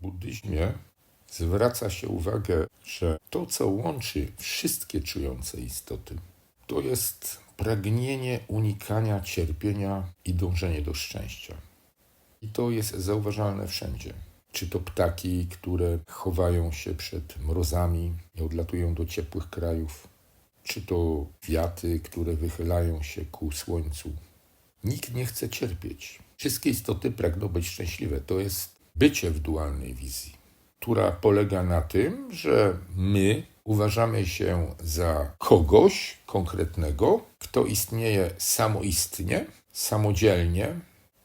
buddyzmie zwraca się uwagę, że to, co łączy wszystkie czujące istoty, to jest pragnienie unikania cierpienia i dążenie do szczęścia. I to jest zauważalne wszędzie. Czy to ptaki, które chowają się przed mrozami i odlatują do ciepłych krajów, czy to kwiaty, które wychylają się ku słońcu. Nikt nie chce cierpieć. Wszystkie istoty pragną być szczęśliwe. To jest bycie w dualnej wizji, która polega na tym, że my uważamy się za kogoś konkretnego, kto istnieje samoistnie, samodzielnie,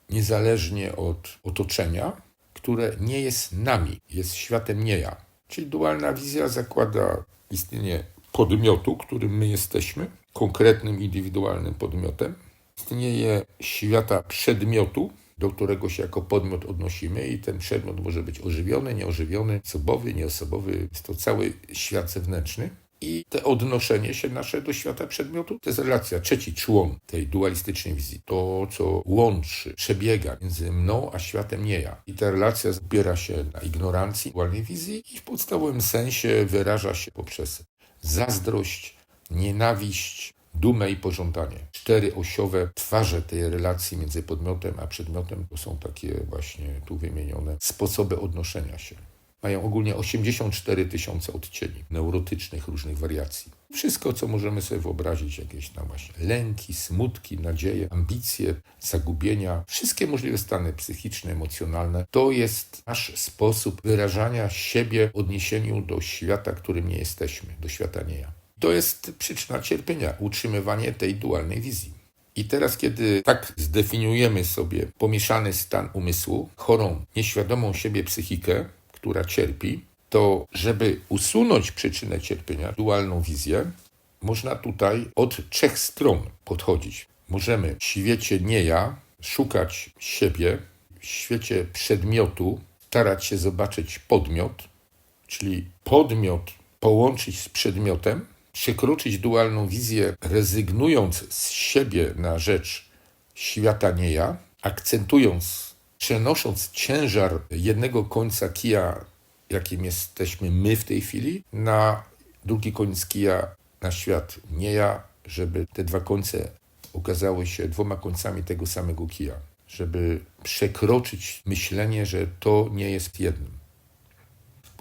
niezależnie od otoczenia, które nie jest nami, jest światem nie ja. Czyli dualna wizja zakłada istnienie podmiotu, którym my jesteśmy, konkretnym, indywidualnym podmiotem. Istnieje świata przedmiotu, do którego się jako podmiot odnosimy, i ten przedmiot może być ożywiony, nieożywiony, osobowy, nieosobowy. Jest to cały świat zewnętrzny. I te odnoszenie się nasze do świata przedmiotu to jest relacja, trzeci człon tej dualistycznej wizji. To, co łączy, przebiega między mną a światem nie ja. I ta relacja opiera się na ignorancji dualnej wizji i w podstawowym sensie wyraża się poprzez zazdrość, nienawiść, dumę i pożądanie. Cztery osiowe twarze tej relacji między podmiotem a przedmiotem to są takie właśnie tu wymienione sposoby odnoszenia się. Mają ogólnie 84 tysiące odcieni neurotycznych różnych wariacji. Wszystko, co możemy sobie wyobrazić, jakieś tam właśnie lęki, smutki, nadzieje, ambicje, zagubienia, wszystkie możliwe stany psychiczne, emocjonalne, to jest nasz sposób wyrażania siebie w odniesieniu do świata, którym nie jesteśmy, do świata nie ja. To jest przyczyna cierpienia, utrzymywanie tej dualnej wizji. I teraz, kiedy tak zdefiniujemy sobie pomieszany stan umysłu, chorą, nieświadomą siebie psychikę, która cierpi, to żeby usunąć przyczynę cierpienia, dualną wizję, można tutaj od trzech stron podchodzić. Możemy w świecie nie ja szukać siebie, w świecie przedmiotu starać się zobaczyć podmiot, czyli podmiot połączyć z przedmiotem, przekroczyć dualną wizję, rezygnując z siebie na rzecz świata nie ja, akcentując, przenosząc ciężar jednego końca kija, jakim jesteśmy my w tej chwili, na drugi koniec kija, na świat nie ja, żeby te dwa końce okazały się dwoma końcami tego samego kija, żeby przekroczyć myślenie, że to nie jest jednym.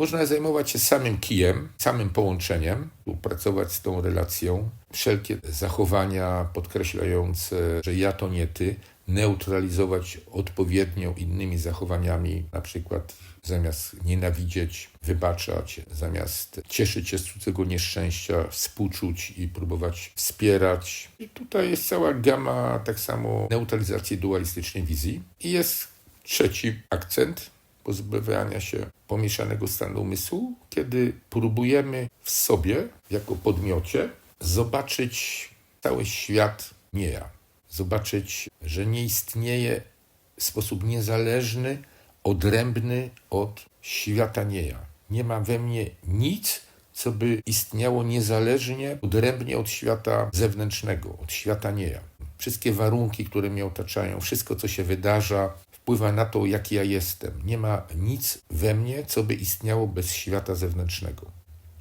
Można zajmować się samym kijem, samym połączeniem, pracować z tą relacją. Wszelkie zachowania podkreślające, że ja to nie ty, neutralizować odpowiednio innymi zachowaniami, na przykład zamiast nienawidzieć, wybaczać, zamiast cieszyć się z cudzego nieszczęścia, współczuć i próbować wspierać. I tutaj jest cała gama tak samo neutralizacji dualistycznej wizji. I jest trzeci akcent, pozbywania się pomieszanego stanu umysłu, kiedy próbujemy w sobie, jako podmiocie, zobaczyć cały świat nie ja. Zobaczyć, że nie istnieje w sposób niezależny, odrębny od świata nie ja. Nie ma we mnie nic, co by istniało niezależnie, odrębnie od świata zewnętrznego, od świata nie ja. Wszystkie warunki, które mnie otaczają, wszystko, co się wydarza, wpływa na to, jaki ja jestem. Nie ma nic we mnie, co by istniało bez świata zewnętrznego.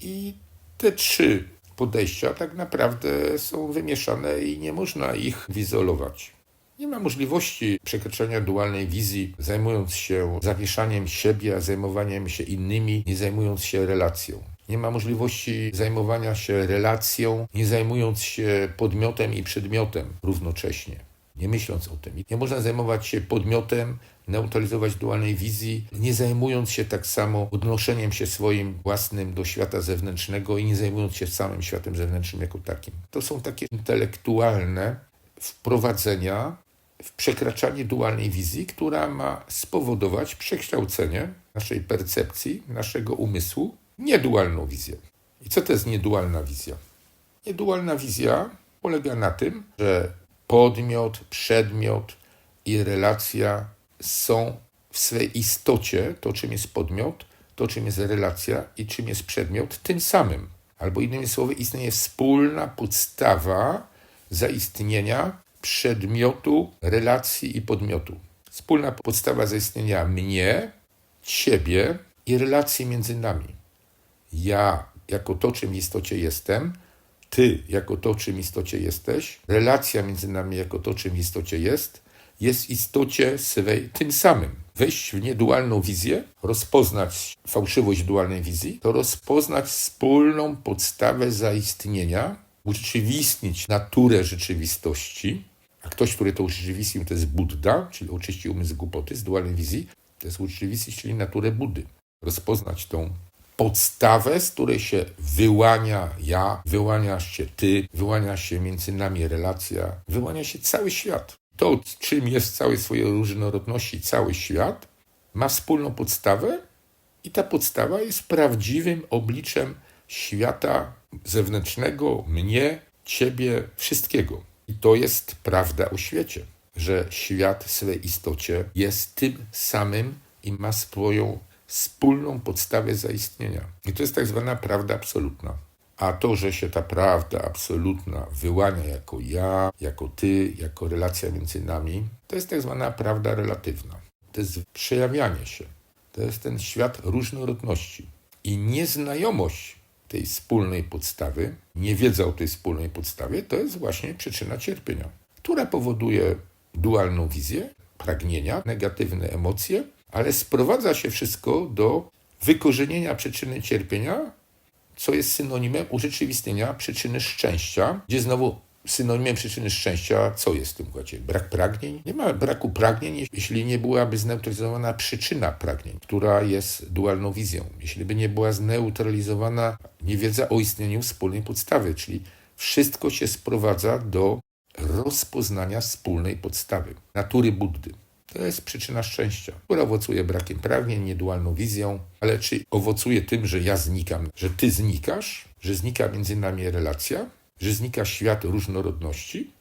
I te trzy podejścia tak naprawdę są wymieszane i nie można ich wyizolować. Nie ma możliwości przekroczenia dualnej wizji, zajmując się zawieszaniem siebie, a zajmowaniem się innymi, nie zajmując się relacją. Nie ma możliwości zajmowania się relacją, nie zajmując się podmiotem i przedmiotem równocześnie nie myśląc o tym. Nie można zajmować się podmiotem, neutralizować dualnej wizji, nie zajmując się tak samo odnoszeniem się swoim własnym do świata zewnętrznego i nie zajmując się samym światem zewnętrznym jako takim. To są takie intelektualne wprowadzenia w przekraczanie dualnej wizji, która ma spowodować przekształcenie naszej percepcji, naszego umysłu, niedualną wizję. I co to jest niedualna wizja? Niedualna wizja polega na tym, że podmiot, przedmiot i relacja są w swej istocie, to czym jest podmiot, to czym jest relacja i czym jest przedmiot, tym samym. Albo innymi słowy, istnieje wspólna podstawa zaistnienia przedmiotu, relacji i podmiotu. Wspólna podstawa zaistnienia mnie Ciebie i relacje między nami. Ja jako to, czym w istocie jestem, Ty jako to, czym istocie jesteś, relacja między nami jako to, czym istocie jest, jest w istocie swej tym samym. Wejść w niedualną wizję, rozpoznać fałszywość dualnej wizji, to rozpoznać wspólną podstawę zaistnienia, urzeczywistnić naturę rzeczywistości, a ktoś, który to urzeczywistnił, to jest Buddha, czyli oczyścił umysł głupoty z dualnej wizji, to jest urzeczywistnić, czyli naturę Buddy. Rozpoznać tą podstawę, z której się wyłania ja, wyłania się ty, wyłania się między nami relacja, wyłania się cały świat. To, czym jest całej swojej różnorodności cały świat, ma wspólną podstawę i ta podstawa jest prawdziwym obliczem świata zewnętrznego, mnie, ciebie, wszystkiego. I to jest prawda o świecie, że świat w swej istocie jest tym samym i ma swoją wspólną podstawę zaistnienia. I to jest tak zwana prawda absolutna. A to, że się ta prawda absolutna wyłania jako ja, jako ty, jako relacja między nami, to jest tak zwana prawda relatywna. To jest przejawianie się. To jest ten świat różnorodności. I nieznajomość tej wspólnej podstawy, niewiedza o tej wspólnej podstawie, to jest właśnie przyczyna cierpienia, która powoduje dualną wizję, pragnienia, negatywne emocje, ale sprowadza się wszystko do wykorzenienia przyczyny cierpienia, co jest synonimem urzeczywistnienia przyczyny szczęścia, gdzie znowu synonimem przyczyny szczęścia, co jest w tym układzie? Brak pragnień? Nie ma braku pragnień, jeśli nie byłaby zneutralizowana przyczyna pragnień, która jest dualną wizją. Jeśli by nie była zneutralizowana niewiedza o istnieniu wspólnej podstawy, czyli wszystko się sprowadza do rozpoznania wspólnej podstawy, natury Buddy. To jest przyczyna szczęścia, która owocuje brakiem pragnień, niedualną wizją, ale czy owocuje tym, że ja znikam, że ty znikasz, że znika między nami relacja, że znika świat różnorodności?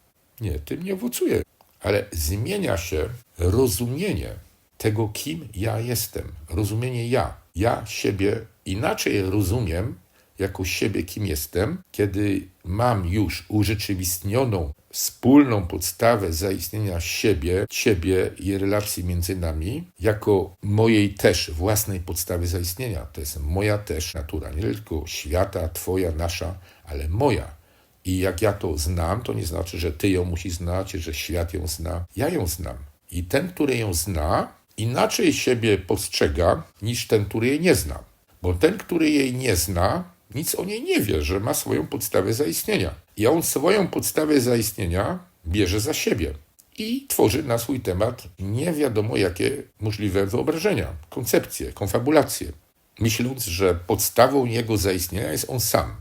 Nie, tym nie owocuje. Ale zmienia się rozumienie tego, kim ja jestem. Rozumienie ja. Ja siebie inaczej rozumiem jako siebie, kim jestem, kiedy mam już urzeczywistnioną wspólną podstawę zaistnienia siebie, ciebie i relacji między nami, jako mojej też własnej podstawy zaistnienia. To jest moja też natura, nie tylko świata, twoja, nasza, ale moja. I jak ja to znam, to nie znaczy, że ty ją musisz znać, że świat ją zna. Ja ją znam. I ten, który ją zna, inaczej siebie postrzega niż ten, który jej nie zna. Bo ten, który jej nie zna, nic o niej nie wie, że ma swoją podstawę zaistnienia. I on swoją podstawę zaistnienia bierze za siebie i tworzy na swój temat nie wiadomo jakie możliwe wyobrażenia, koncepcje, konfabulacje, myśląc, że podstawą jego zaistnienia jest on sam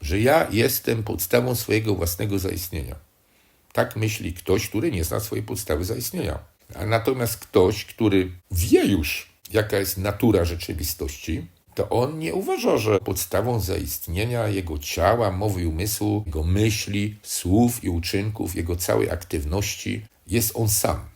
że ja jestem podstawą swojego własnego zaistnienia. Tak myśli ktoś, który nie zna swojej podstawy zaistnienia. A natomiast ktoś, który wie już, jaka jest natura rzeczywistości, to on nie uważa, że podstawą zaistnienia jego ciała, mowy i umysłu, jego myśli, słów i uczynków, jego całej aktywności jest on sam.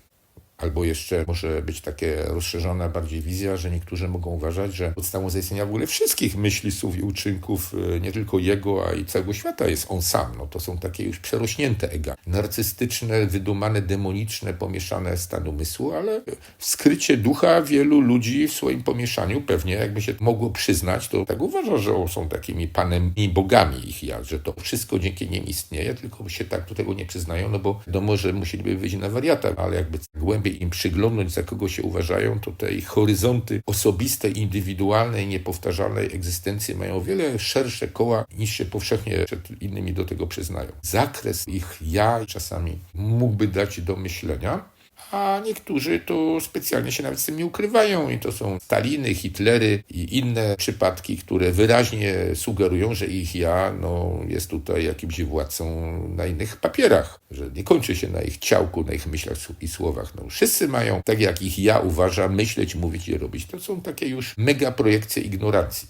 Albo jeszcze może być takie rozszerzona bardziej wizja, że niektórzy mogą uważać, że podstawą zaistnienia w ogóle wszystkich myśli, słów i uczynków, e, nie tylko jego, a i całego świata jest on sam. No to są takie już przerośnięte ega. Narcystyczne, wydumane, demoniczne, pomieszane stan umysłu, ale skrycie ducha wielu ludzi w swoim pomieszaniu pewnie, jakby się mogło przyznać, to tak uważa, że są takimi panami bogami ich ja, że to wszystko dzięki nim istnieje, tylko się tak do tego nie przyznają, no bo do może musieliby wyjść na wariata, ale jakby głębiej im przyglądnąć, za kogo się uważają, to te ich horyzonty osobistej, indywidualnej, niepowtarzalnej egzystencji mają wiele szersze koła niż się powszechnie przed innymi do tego przyznają. Zakres ich ja czasami mógłby dać do myślenia, a niektórzy to specjalnie się nawet z tym nie ukrywają i to są Staliny, Hitlery i inne przypadki, które wyraźnie sugerują, że ich ja no, jest tutaj jakimś władcą na innych papierach, że nie kończy się na ich ciałku, na ich myślach i słowach. No, wszyscy mają, tak jak ich ja uważa, myśleć, mówić i robić. To są takie już mega projekcje ignorancji.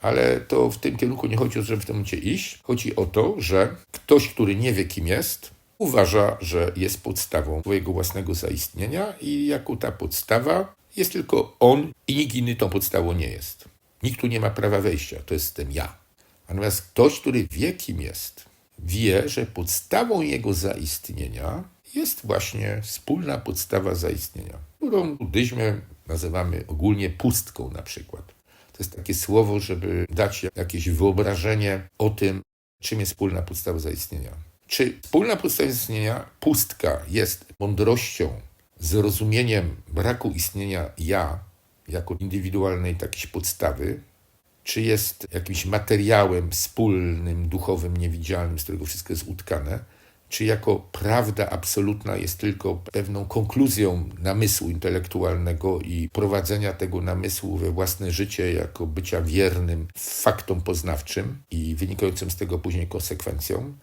Ale to w tym kierunku nie chodzi o to, żeby w tym momencie iść. Chodzi o to, że ktoś, który nie wie, kim jest, uważa, że jest podstawą swojego własnego zaistnienia i jako ta podstawa jest tylko on i nikt inny tą podstawą nie jest. Nikt tu nie ma prawa wejścia, to jestem ja. Natomiast ktoś, który wie, kim jest, wie, że podstawą jego zaistnienia jest właśnie wspólna podstawa zaistnienia, którą w buddyzmie nazywamy ogólnie pustką na przykład. To jest takie słowo, żeby dać jakieś wyobrażenie o tym, czym jest wspólna podstawa zaistnienia. Czy wspólna podstawa zaistnienia, pustka, jest mądrością, zrozumieniem braku istnienia ja jako indywidualnej takiej podstawy, czy jest jakimś materiałem wspólnym, duchowym, niewidzialnym, z którego wszystko jest utkane, czy jako prawda absolutna jest tylko pewną konkluzją namysłu intelektualnego i prowadzenia tego namysłu we własne życie, jako bycia wiernym faktom poznawczym i wynikającym z tego później konsekwencją,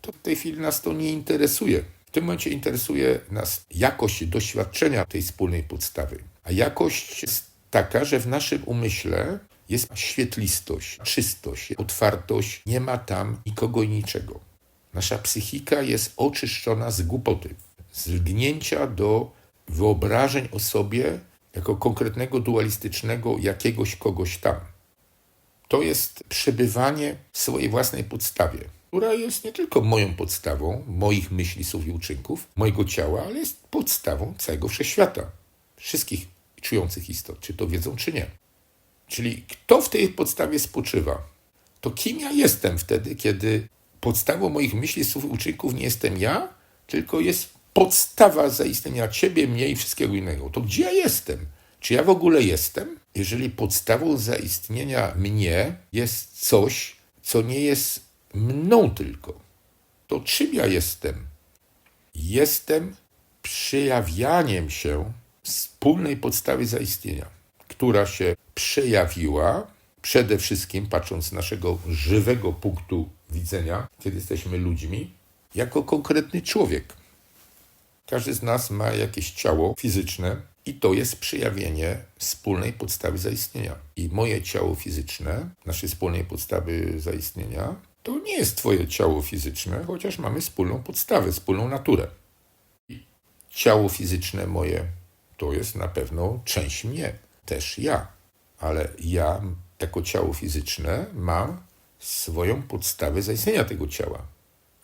to w tej chwili nas to nie interesuje. W tym momencie interesuje nas jakość doświadczenia tej wspólnej podstawy. A jakość jest taka, że w naszym umyśle jest świetlistość, czystość, otwartość, nie ma tam nikogo i niczego. Nasza psychika jest oczyszczona z głupoty, z lgnięcia do wyobrażeń o sobie jako konkretnego, dualistycznego jakiegoś kogoś tam. To jest przebywanie w swojej własnej podstawie, która jest nie tylko moją podstawą, moich myśli, słów i uczynków, mojego ciała, ale jest podstawą całego wszechświata, wszystkich czujących istot, czy to wiedzą, czy nie. Czyli kto w tej podstawie spoczywa? To kim ja jestem wtedy, kiedy podstawą moich myśli, słów i uczynków nie jestem ja, tylko jest podstawa zaistnienia ciebie, mnie i wszystkiego innego. To gdzie ja jestem? Czy ja w ogóle jestem? Jeżeli podstawą zaistnienia mnie jest coś, co nie jest mną tylko, to czym ja jestem? Jestem przejawianiem się wspólnej podstawy zaistnienia, która się przejawiła przede wszystkim, patrząc z naszego żywego punktu widzenia, kiedy jesteśmy ludźmi, jako konkretny człowiek. Każdy z nas ma jakieś ciało fizyczne i to jest przejawienie wspólnej podstawy zaistnienia. I moje ciało fizyczne, naszej wspólnej podstawy zaistnienia, to nie jest Twoje ciało fizyczne, chociaż mamy wspólną podstawę, wspólną naturę. Ciało fizyczne moje to jest na pewno część mnie, też ja. Ale ja, jako ciało fizyczne, mam swoją podstawę zaistnienia tego ciała.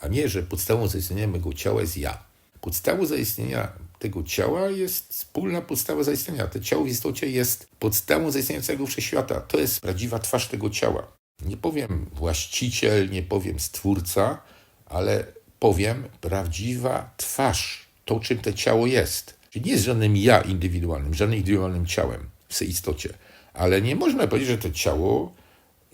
A nie, że podstawą zaistnienia mego ciała jest ja. Podstawą zaistnienia tego ciała jest wspólna podstawa zaistnienia. To ciało w istocie jest podstawą zaistnienia całego wszechświata. To jest prawdziwa twarz tego ciała. Nie powiem właściciel, nie powiem stwórca, ale powiem prawdziwa twarz, to czym to ciało jest. Czyli nie jest żadnym ja indywidualnym, żadnym indywidualnym ciałem w tej istocie. Ale nie można powiedzieć, że to ciało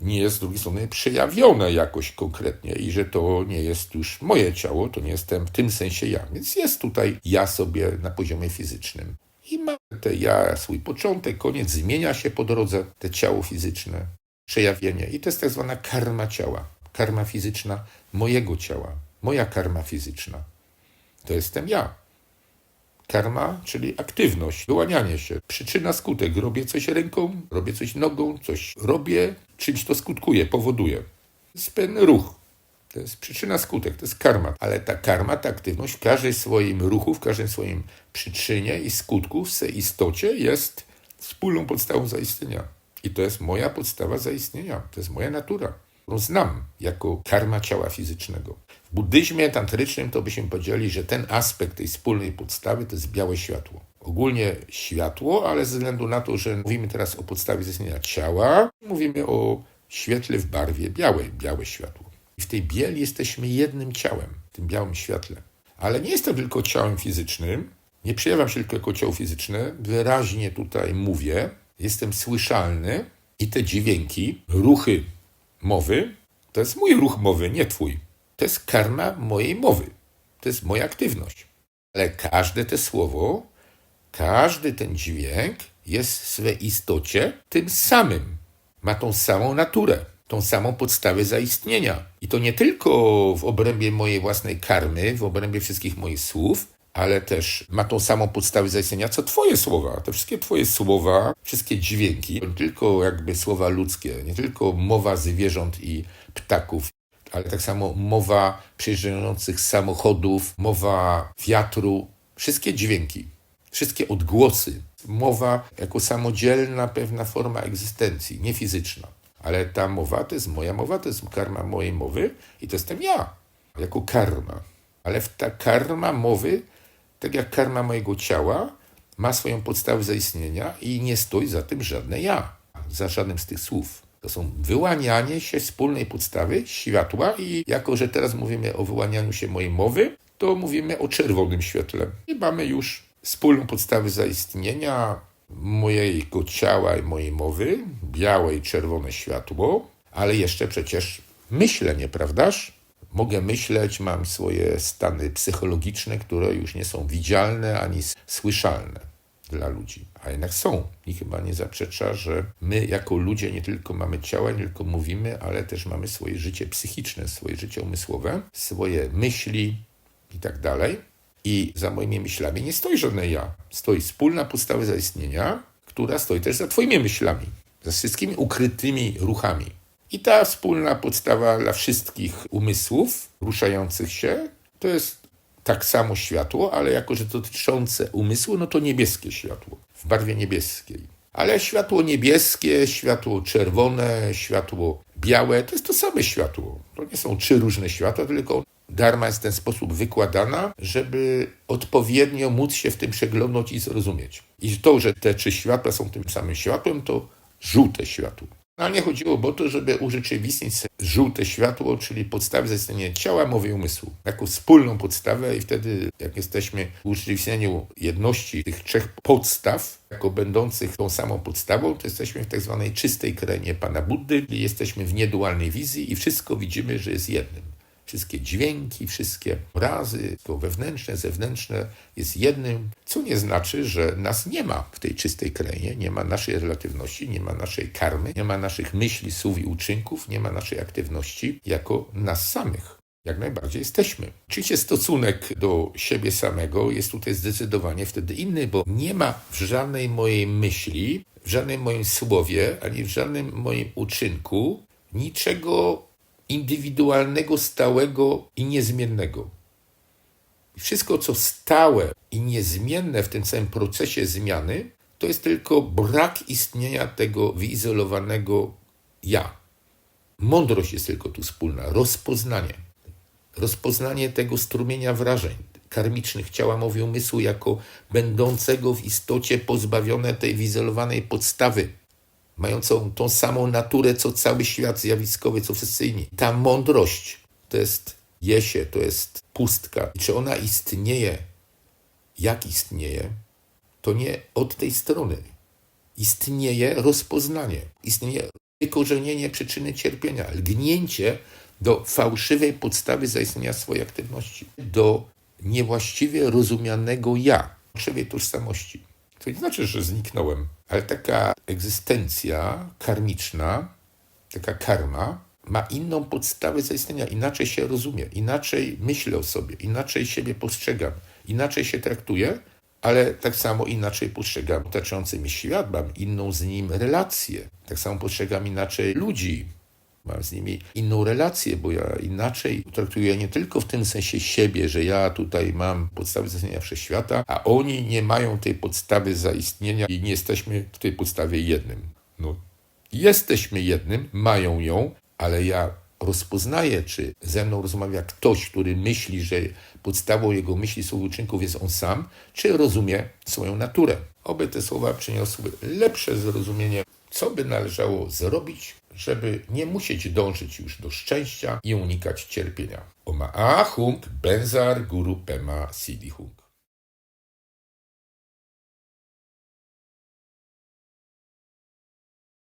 nie jest z drugiej strony przejawione jakoś konkretnie i że to nie jest już moje ciało, to nie jestem w tym sensie ja. Więc jest tutaj ja sobie na poziomie fizycznym. I ma te ja swój początek, koniec, zmienia się po drodze te ciało fizyczne, przejawienie. I to jest tak zwana karma ciała. Karma fizyczna mojego ciała. Moja karma fizyczna. To jestem ja. Karma, czyli aktywność, wyłanianie się. Przyczyna, skutek. Robię coś ręką, robię coś nogą, coś robię, czymś to skutkuje, powoduje. Jest pewien ruch. To jest przyczyna, skutek, to jest karma. Ale ta karma, ta aktywność w każdym swoim ruchu, w każdym swoim przyczynie i skutku, w tej istocie jest wspólną podstawą zaistnienia. I to jest moja podstawa zaistnienia. To jest moja natura, którą znam jako karma ciała fizycznego. W buddyzmie tantrycznym to byśmy powiedzieli, że ten aspekt tej wspólnej podstawy to jest białe światło. Ogólnie światło, ale ze względu na to, że mówimy teraz o podstawie istnienia ciała, mówimy o świetle w barwie białej, białe światło. I w tej bieli jesteśmy jednym ciałem, tym białym świetle. Ale nie jestem tylko ciałem fizycznym, nie przejawiam się tylko jako ciało fizyczne, wyraźnie tutaj mówię, jestem słyszalny i te dźwięki, ruchy mowy, to jest mój ruch mowy, nie twój. To jest karma mojej mowy. To jest moja aktywność. Ale każde te słowo, każdy ten dźwięk jest w swej istocie tym samym. Ma tą samą naturę, tą samą podstawę zaistnienia. I to nie tylko w obrębie mojej własnej karmy, w obrębie wszystkich moich słów, ale też ma tą samą podstawę zaistnienia, co Twoje słowa. Te wszystkie Twoje słowa, wszystkie dźwięki, nie tylko jakby słowa ludzkie, nie tylko mowa zwierząt i ptaków, ale tak samo mowa przejeżdżających samochodów, mowa wiatru, wszystkie dźwięki, wszystkie odgłosy. Mowa jako samodzielna pewna forma egzystencji, nie fizyczna. Ale ta mowa to jest moja mowa, to jest karma mojej mowy i to jestem ja, jako karma. Ale w ta karma mowy, tak jak karma mojego ciała, ma swoją podstawę zaistnienia i nie stoi za tym żadne ja, za żadnym z tych słów. To są wyłanianie się wspólnej podstawy światła i jako, że teraz mówimy o wyłanianiu się mojej mowy, to mówimy o czerwonym świetle. I mamy już wspólną podstawę zaistnienia mojego ciała i mojej mowy, białe i czerwone światło, ale jeszcze przecież myślenie, prawdaż? Mogę myśleć, mam swoje stany psychologiczne, które już nie są widzialne ani słyszalne dla ludzi, a jednak są. I chyba nie zaprzecza, że my jako ludzie nie tylko mamy ciała, nie tylko mówimy, ale też mamy swoje życie psychiczne, swoje życie umysłowe, swoje myśli i tak dalej. I za moimi myślami nie stoi żadne ja. Stoi wspólna podstawa zaistnienia, która stoi też za twoimi myślami, za wszystkimi ukrytymi ruchami. I ta wspólna podstawa dla wszystkich umysłów ruszających się to jest tak samo światło, ale jako, że dotyczące umysłu, no to niebieskie światło w barwie niebieskiej. Ale światło niebieskie, światło czerwone, światło białe to jest to same światło. To nie są trzy różne światła, tylko Dharma jest w ten sposób wykładana, żeby odpowiednio móc się w tym przeglądnąć i zrozumieć. I to, że te trzy światła są tym samym światłem, to żółte światło. A nie chodziło o to, żeby urzeczywistnić żółte światło, czyli podstawę zaistnienia ciała, mowy i umysłu, jako wspólną podstawę i wtedy, jak jesteśmy w urzeczywistnieniu jedności tych trzech podstaw, jako będących tą samą podstawą, to jesteśmy w tak zwanej czystej krainie Pana Buddy, czyli jesteśmy w niedualnej wizji i wszystko widzimy, że jest jednym wszystkie dźwięki, wszystkie obrazy, to wewnętrzne, zewnętrzne jest jednym, co nie znaczy, że nas nie ma w tej czystej krainie, nie ma naszej relatywności, nie ma naszej karmy, nie ma naszych myśli, słów i uczynków, nie ma naszej aktywności jako nas samych. Jak najbardziej jesteśmy. Oczywiście stosunek do siebie samego jest tutaj zdecydowanie wtedy inny, bo nie ma w żadnej mojej myśli, w żadnym moim słowie, ani w żadnym moim uczynku niczego indywidualnego, stałego i niezmiennego. Wszystko, co stałe i niezmienne w tym całym procesie zmiany, to jest tylko brak istnienia tego wyizolowanego ja. Mądrość jest tylko tu wspólna, rozpoznanie. Rozpoznanie tego strumienia wrażeń karmicznych ciała mowy umysłu jako będącego w istocie pozbawione tej wyizolowanej podstawy mającą tą samą naturę, co cały świat zjawiskowy, co wszyscy inni. Ta mądrość to jest jesie, to jest pustka. Czy ona istnieje, jak istnieje, to nie od tej strony. Istnieje rozpoznanie, istnieje wykorzenienie przyczyny cierpienia, lgnięcie do fałszywej podstawy zaistnienia swojej aktywności, do niewłaściwie rozumianego ja, fałszywej tożsamości. To nie znaczy, że zniknąłem, ale taka egzystencja karmiczna, taka karma, ma inną podstawę zaistnienia, inaczej się rozumie, inaczej myślę o sobie, inaczej siebie postrzegam, inaczej się traktuję, ale tak samo inaczej postrzegam otaczający mi świat, mam inną z nim relację. Tak samo postrzegam inaczej ludzi, mam z nimi inną relację, bo ja inaczej traktuję nie tylko w tym sensie siebie, że ja tutaj mam podstawy zaistnienia wszechświata, a oni nie mają tej podstawy zaistnienia i nie jesteśmy w tej podstawie jednym. No, jesteśmy jednym, mają ją, ale ja rozpoznaję, czy ze mną rozmawia ktoś, który myśli, że podstawą jego myśli, słów, uczynków jest on sam, czy rozumie swoją naturę. Oby te słowa przyniosły lepsze zrozumienie, co by należało zrobić, żeby nie musieć dążyć już do szczęścia i unikać cierpienia. Oma Ahung Benzar Guru Pema Siddhi Hung.